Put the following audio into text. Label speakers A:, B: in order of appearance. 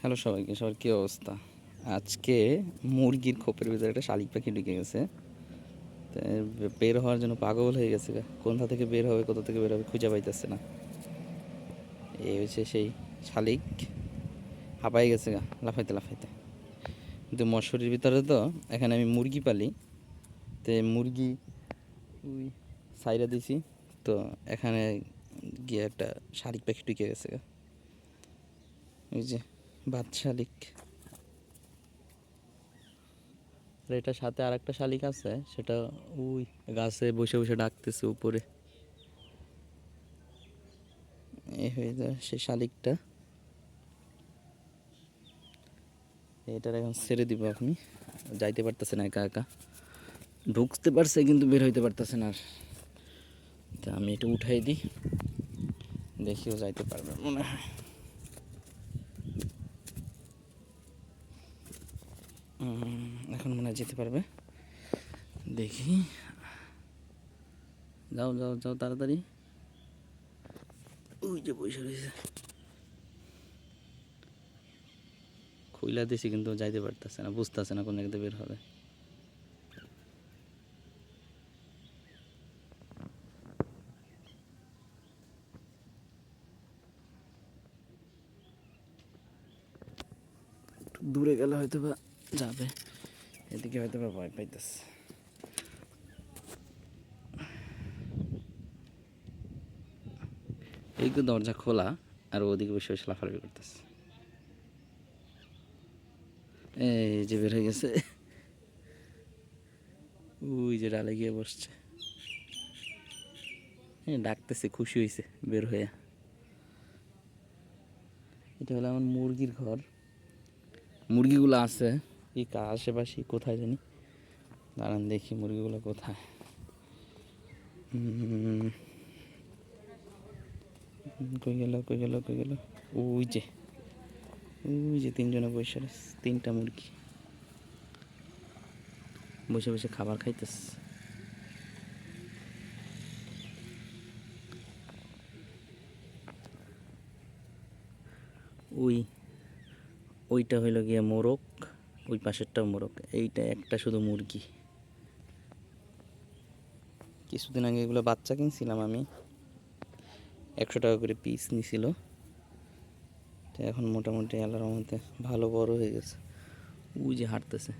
A: Hello সবাইকে, সবার কী অবস্থা? আজকে মুরগির খোপের ভিতরে একটা শালিক পাখি ঢুকে গেছে। বের হওয়ার জন্য পাগল হয়ে গেছে। কোথা থেকে বের হবে, কোথা থেকে বের হবে খুঁজে পাইতেছে না। এই হচ্ছে সেই শালিক। হাঁপাই গেছে গা, লাফাইতে লাফাইতে। কিন্তু মশুরির ভিতরে তো এখানে আমি মুরগি পালি। তো মুরগি ওই সাইরা দিছি। তো এখানে গিয়ে একটা শালিক পাখি ঢুকে গেছে গা। এই যে বাদ শালিক আর এটার সাথে আর একটা শালিক আছে, সেটা ওই গাছে বসে বসে ডাকতেছে উপরে। এই হয়ে যায় সেই শালিকটা। এটার এখন ছেড়ে দিব আপনি। যাইতে পারতেছে না একা একা। ঢুকতে পারছে কিন্তু বের হইতে পারতেছে না আর। তা আমি এটা উঠাই দিই, দেখিও যাইতে পারবে মনে হয়। এখন মনে যেতে পারবে। দেখি। যাও যাও যাও তাড়াতাড়ি। ওই যে বসে রয়েছে। খুইলা দিছি কিন্তু যাইতে পারতেছে না, বুঝতেছে না কোন জায়গাতে বের হবে। দূরে গেলে হয়তো বা যাবে। এদিকে হয়তো বা ভয় পাইতেছে। এই তো দরজা খোলা আর ওদিকে বসে বসে লাফালাফি করতেছে। এই যে বের হয়ে গেছে। ওই যে ডালে গিয়ে বসছে। হ্যাঁ ডাকতেছে খুশি হয়েছে বের হয়ে। এটা হলো আমার মুরগির ঘর। মুরগিগুলো আছে। কা আশেপাশে, কোথায় জানি? দাঁড়ান দেখি মুরগিগুলো কোথায়। কই গেল কই গেল কই গেল? ওই যে ওই যে তিনজনে বসে তিনটা মুরগি। বসে বসে খাবার খাইতেছে। ওই, ওইটা হইল গিয়ে মোরগ। ওই পাশেরটাও মোরগ। এইটা একটা শুধু মুরগি। কিছুদিন আগে এগুলো বাচ্চা কিনছিলাম আমি। একশো টাকা করে পিস নিছিল। তো এখন মোটামুটি আল্লাহর মধ্যে ভালো বড় হয়ে গেছে। উ যে হাঁটতেছে।